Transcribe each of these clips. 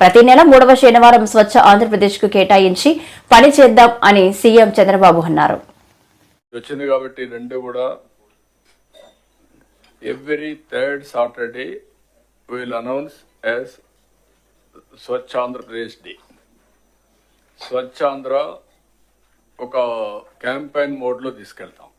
ప్రతి నెల మూడవ శనివారం స్వచ్ఛ ఆంధ్రప్రదేశ్కు కేటాయించి పని చేద్దాం అని సీఎం చంద్రబాబు అన్నారు. వచ్చింది కాబట్టి రెండు కూడా. Every third Saturday will announce as Swachh Andhra Pradesh day Swachhandhra ఒక క్యాంపెయిన్ మోడ్లో తీసుకెళ్తాం.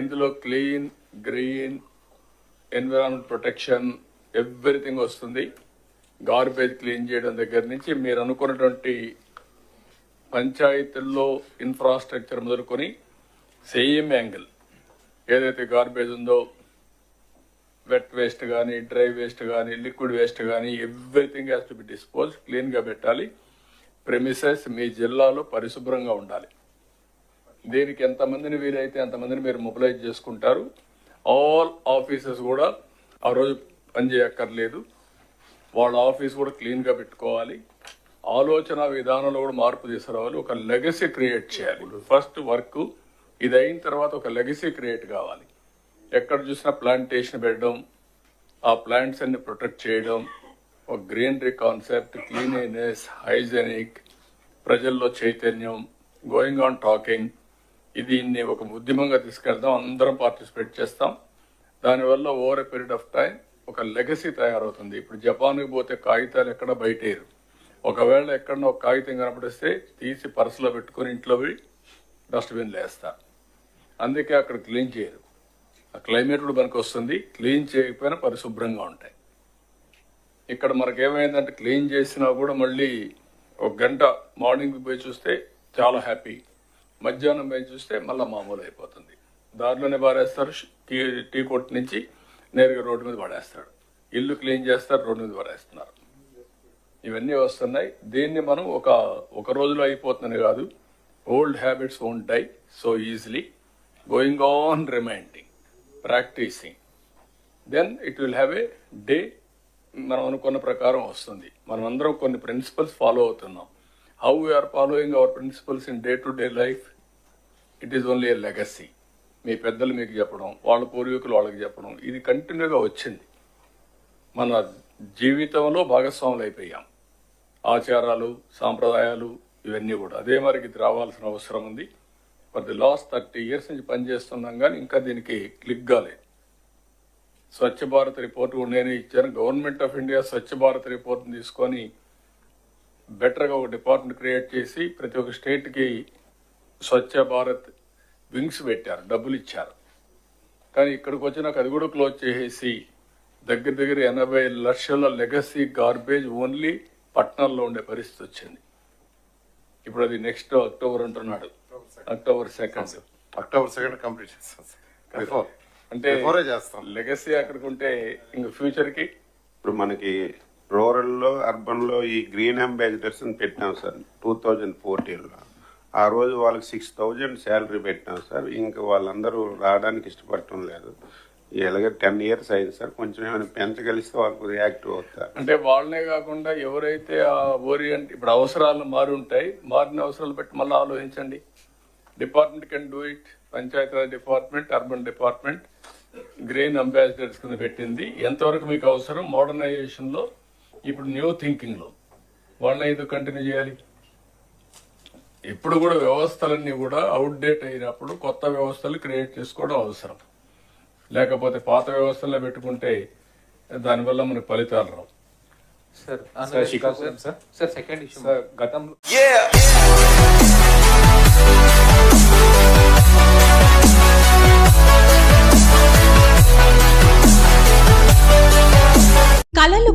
ఇందులో clean green environment protection everything వస్తుంది. గార్బేజ్ క్లీన్ చేయడం దగ్గర నుంచి మీరు అనుకున్నటువంటి పంచాయతీల్లో ఇన్ఫ్రాస్ట్రక్చర్ మొదలుకొని సేమ్ యాంగిల్ ఏదైతే గార్బేజ్ ఉందో వెట్ వేస్ట్ కానీ డ్రై వేస్ట్ కానీ లిక్విడ్ వేస్ట్ కానీ everything has to be dispose క్లీన్గా పెట్టాలి. ప్రెమిసెస్ మీ జిల్లాలో పరిశుభ్రంగా ఉండాలి. దీనికి ఎంతమందిని వీలైతే అంతమందిని మీరు మొబిలైజ్ చేసుకుంటారు. ఆల్ ఆఫీసెస్ కూడా ఆ రోజు పనిచేయక్కర్లేదు వాళ్ళ ఆఫీస్ కూడా క్లీన్గా పెట్టుకోవాలి. ఆలోచన విధానంలో కూడా మార్పు తీసుకురావాలి. ఒక లెగసీ క్రియేట్ చేయాలి. ఫస్ట్ వర్క్ ఇది అయిన తర్వాత ఒక లెగసీ క్రియేట్ కావాలి. ఎక్కడ చూసినా ప్లాంటేషన్ పెట్టడం ఆ ప్లాంట్స్ అన్ని ప్రొటెక్ట్ చేయడం ఒక గ్రీనరీ కాన్సెప్ట్ క్లీనినెస్ హైజెనిక్ ప్రజల్లో చైతన్యం గోయింగ్ ఆన్ టాకింగ్. ఇది దీన్ని ఒక ఉద్యమంగా తీసుకెళ్దాం. అందరం పార్టిసిపేట్ చేస్తాం. దానివల్ల over a period of time ఒక లెగసీ తయారవుతుంది. ఇప్పుడు జపాన్కి పోతే కాగితాలు ఎక్కడ బయటేరు ఒకవేళ ఎక్కడన్నా ఒక కాగితం కనపడిస్తే తీసి పర్సులో పెట్టుకొని ఇంట్లో పోయి డస్ట్బిన్లో వేస్తారు అందుకే అక్కడ క్లీన్ చేయరు. ఆ క్లైమేట్ కూడా మనకు వస్తుంది. క్లీన్ చేయకపోయినా పరిశుభ్రంగా ఉంటాయి. ఇక్కడ మనకి ఏమైందంటే క్లీన్ చేసినా కూడా మళ్ళీ ఒక గంట మార్నింగ్ పోయి చూస్తే చాలా హ్యాపీ. మధ్యాహ్నం పోయి చూస్తే మళ్ళీ మామూలు అయిపోతుంది దారిలోనే పారేస్తారు టీ టీ కొట్టు నుంచి నేరుగా రోడ్డు మీద పడేస్తాడు. ఇల్లు క్లీన్ చేస్తారు రోడ్డు మీద పడేస్తున్నారు. ఇవన్నీ వస్తున్నాయి. దీన్ని మనం ఒక ఒక రోజులో అయిపోతుందని కాదు old habits won't die so easily going on reminding practising then it will have a day మనం అనుకున్న ప్రకారం వస్తుంది. మనం అందరం కొన్ని ప్రిన్సిపల్స్ ఫాలో అవుతున్నాం. How we are following our principles in day to day life it is only a legacy మీ పెద్దలు మీకు చెప్పడం వాళ్ళ పూర్వీకులు వాళ్ళకి చెప్పడం ఇది కంటిన్యూగా వచ్చింది. మన జీవితంలో భాగస్వాములు అయిపోయాం. ఆచారాలు సాంప్రదాయాలు ఇవన్నీ కూడా. అదే మరికి ఇది రావాల్సిన అవసరం ఉంది. For the last thirty years నుంచి పనిచేస్తున్నాం కానీ ఇంకా దీనికి క్లిక్ కాలేదు స్వచ్ఛ భారత్ రిపోర్ట్ కూడా నేను ఇచ్చాను. Government of India Swachh Bharat రిపోర్ట్ని తీసుకొని బెటర్గా ఒక డిపార్ట్మెంట్ క్రియేట్ చేసి ప్రతి ఒక్క స్టేట్కి స్వచ్ఛ భారత్ వింగ్స్ పెట్టారు డబ్బులు ఇచ్చారు. కానీ ఇక్కడికి వచ్చినాక అది కూడా క్లోజ్ చేసేసి దగ్గర దగ్గర ఎనభై లక్షల లెగసీ గార్బేజ్ ఓన్లీ పట్టణాల్లో ఉండే పరిస్థితి వచ్చింది. ఇప్పుడు అది నెక్స్ట్ అక్టోబర్ అంటున్నాడు. October second. October second complete చేస్తాం అంటే చేస్తాం. లెగసీ అక్కడికి ఉంటే ఇంక ఫ్యూచర్కి ఇప్పుడు మనకి రూరల్లో అర్బన్లో ఈ గ్రీన్ అంబాసిడర్స్ పెట్టినాం సార్ టూ థౌజండ్ ఫోర్టీన్లో ఆ రోజు వాళ్ళకి సిక్స్ థౌజండ్ శాలరీ పెట్టినాం సార్. ఇంకా వాళ్ళందరూ రావడానికి ఇష్టపడటం లేదు. ఇలాగే టెన్ ఇయర్స్ అయింది సార్. కొంచెం ఏమైనా పెంచగలిస్తే వాళ్ళకు యాక్టివ్ అవుతారు. అంటే వాళ్ళనే కాకుండా ఎవరైతే ఆ ఓరియంట్ ఇప్పుడు అవసరాలు మారి ఉంటాయి మారిన అవసరాలు బట్టి మళ్ళీ ఆలోచించండి. Department can do it Panchayati Raj department urban department green ambassadors కింద పెట్టింది. ఎంతవరకు మీకు అవసరం? మోడర్నైజేషన్లో ఇప్పుడు న్యూ థింకింగ్లో వాళ్ళని ఇది కంటిన్యూ చేయాలి? ఇప్పుడు కూడా వ్యవస్థలన్నీ కూడా అవుట్డేట్ అయినప్పుడు కొత్త వ్యవస్థలు క్రియేట్ చేసుకోవడం అవసరం. లేకపోతే పాత వ్యవస్థల్లో పెట్టుకుంటే దానివల్ల మనకు ఫలితాలు రావు. Sir sir sir sir second issue sir గతంలో